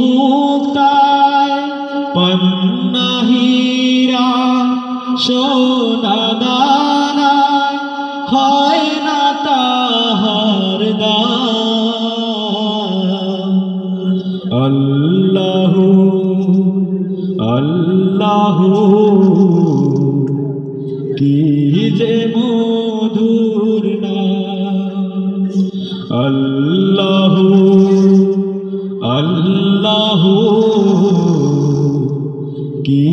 মুক্তায় পন্নাহীরা সোনা দানায় হয় না তাহার আল্লাহ আল্লাহ কি যে মধুর নাম। আল্লাহ আল্লাহ কি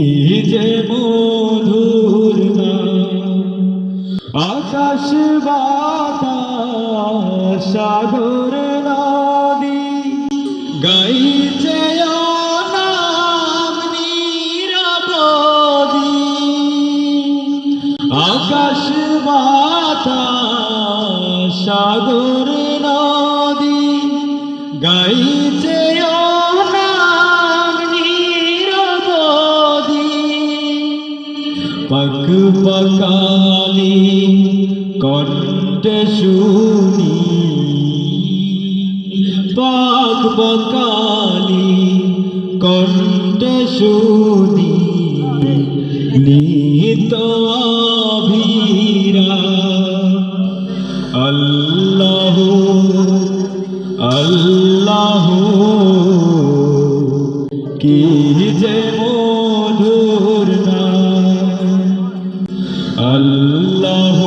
যে মধুর আকাশ সাগর নদী গাইছে আকাশ বাতাস সাগর পক পকালি কণ্ঠে শুনি। পাক পকালি কণ্ঠে শুনি। নিত অভিরা আল্লাহ আল্লাহ কি যে আল্লাহ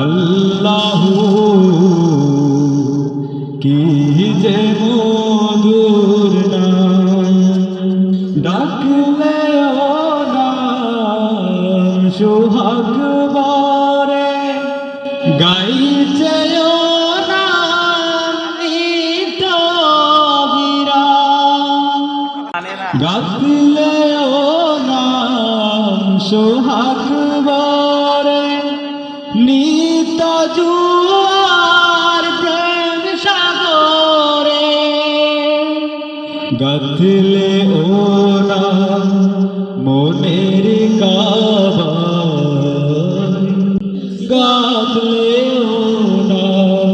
আল্লাহ কি যে মধুর নাম। ডাকলে নাম সোহাগ বরে গাইছে সোহাগ বরে নিত জুয়ার প্রেম সাগরে। গাথলে ও নাম মনের কাবায় গাথলে ও নাম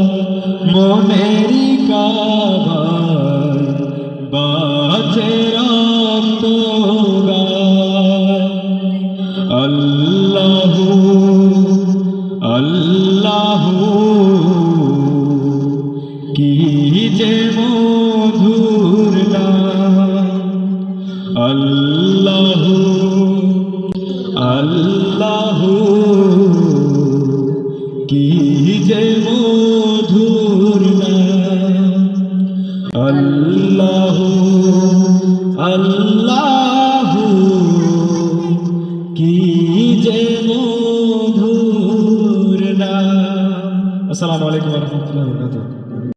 মনের কাবায় বাজে রক্ত কি যে মধুর আল্লাহ আল্লাহ কি যে মধুর আসসালামু আলাইকুম রাহমাতুল্লাহি